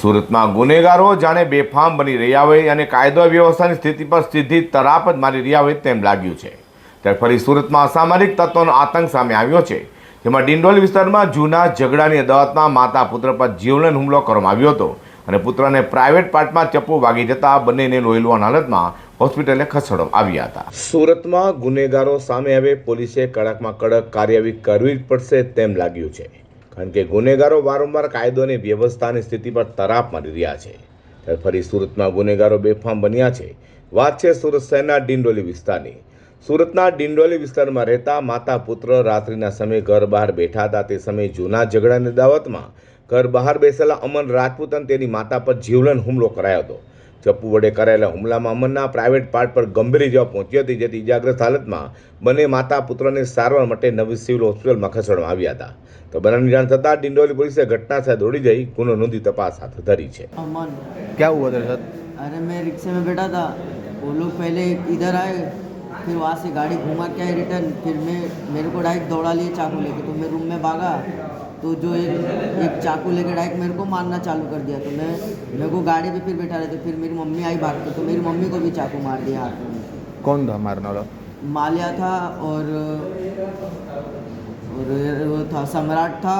સુરતમાં ગુનેગારો જાણે બેફામ બની રહ્યા હોય અને કાયદો વ્યવસ્થાની સ્થિતિ પર સીધી તરાપ જ મારી રહ્યા હોય તેમ લાગ્યું છે. ત્યારે ફરી સુરતમાં અસામાજિક તત્વોનો આતંક સામે આવ્યો છે. જેમાં ડિંડોલ વિસ્તારમાં જૂના ઝઘડાની અદાવતમાં માતા પુત્ર પર જીવલેણ હુમલો કરવામાં આવ્યો હતો અને પુત્રને પ્રાઇવેટ પાર્ટમાં ચપ્પુ વાગી જતા બંનેને લોહીલવાન હાલતમાં હોસ્પિટલે ખસેડવામાં આવ્યા હતા. સુરતમાં ગુનેગારો સામે હવે પોલીસે કડકમાં કડક કાર્યવાહી કરવી પડશે તેમ લાગ્યું છે. કારણ કે ગુનેગારો વારંવાર કાયદો અને વ્યવસ્થાની સ્થિતિ પર તરાપ મારી રહ્યા છે. ત્યારે ફરી સુરતમાં ગુનેગારો બેફામ બન્યા છે. વાત છે સુરત શહેરના ડિંડોલી વિસ્તારની. સુરતના ડિંડોલી વિસ્તારમાં રહેતા માતા પુત્ર રાત્રિના સમયે ઘર બહાર બેઠા હતા. તે સમયે જૂના ઝઘડાની દાવતમાં ઘર બહાર બેસેલા અમન રાજપૂત અને તેની માતા પર જીવલન હુમલો કરાયો હતો. ચપ્પુ વડે કરાયેલા હુમલામાં અમનના પ્રાઇવેટ પાર્ટ પર ગંભીર ઇજા પહોંચી હતી જેથી ઇજાગ્રસ્ત હાલતમાં બંને માતા પુત્રને સારવાર માટે નવી સિવિલ હોસ્પિટલમાં ખસેડવામાં આવ્યા હતા તો બનાવની જાણ થતાં ડિંડોલી પોલીસે ઘટના સ્થળે દોડી જઈ ગુનો નોંધી તપાસ હાથ ધરી છે अमन क्या हुआ तेरे साथ अरे मैं रिक्शे में बैठा था वो लोग पहले इधर आए फिर वहाँ से गाड़ी घुमा के आए रिटर्न फिर मैं मेरे को डायरेक्ट दौड़ा लिए चाकू लेके तो मैं रूम में भागा तो जो एक एक चाकू लेकर डायरेक्ट मेरे को मारना चालू कर दिया। तो मैं मेरे को गाड़ी पे फिर बैठा रहे तो फिर मेरी मम्मी आई भाग के तो मेरी मम्मी को भी चाकू मार दिया हाथ में। कौन था मारने वाला? माल्या था और और वो था सम्राट था।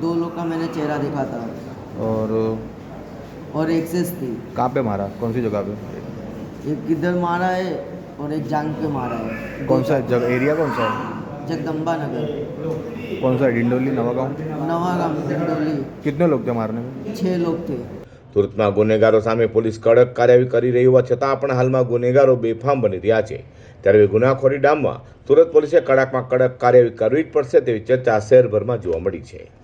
दो लोग का मैंने चेहरा देखा था। और और एक्सेस थी। कहाँ पे मारा? कौन सी जगह पे? एक किधर मारा है और एक जांग पे मारा है। कौन सा जगह एरिया कौन सा है? जगदम्बा नगर कौन सा है डिंडोली नवा गाँव नवागाम डिंडोली कितने लोग थे मारने में छः लोग थे સુરતમાં ગુનેગારો સામે પોલીસ કડક કાર્યવાહી કરી રહી હોવા છતાં પણ હાલમાં ગુનેગારો બેફામ બની રહ્યા છે ત્યારે હવે ગુનાખોરી ડામમાં સુરત પોલીસે કડકમાં કડક કાર્યવાહી કરવી જ પડશે તેવી ચર્ચા શહેરભરમાં જોવા મળી છે